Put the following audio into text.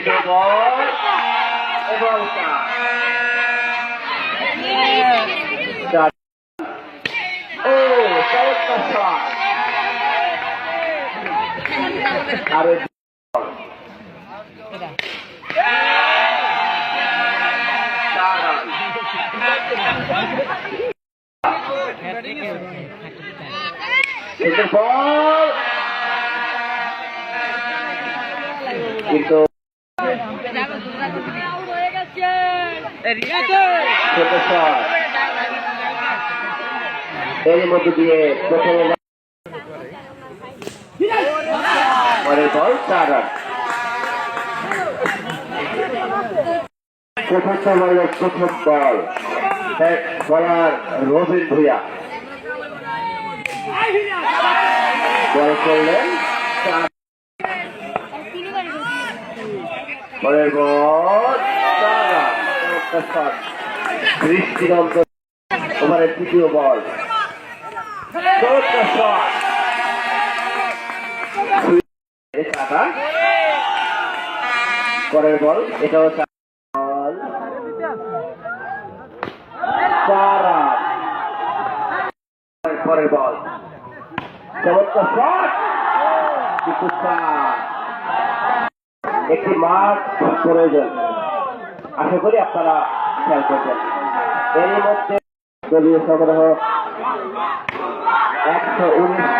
বল এবং ও চমৎকার শট আরও কিন্তু ছোট শট এর মধ্যে দিয়ে প্রথমে পরের বল চার রান চতুর্থ বলের প্রথম বল বলার রবিন ভুয়া বল করলেন পরের বল বৃষ্টির ওভারের তৃতীয় বল পরের বল এটাও পরের বল একটি মাঠ প্রয়োজন আশা করি আপনারা খেয়াল করবেন। এর মধ্যে দলীয় সংগ্রহ একশো উনিশ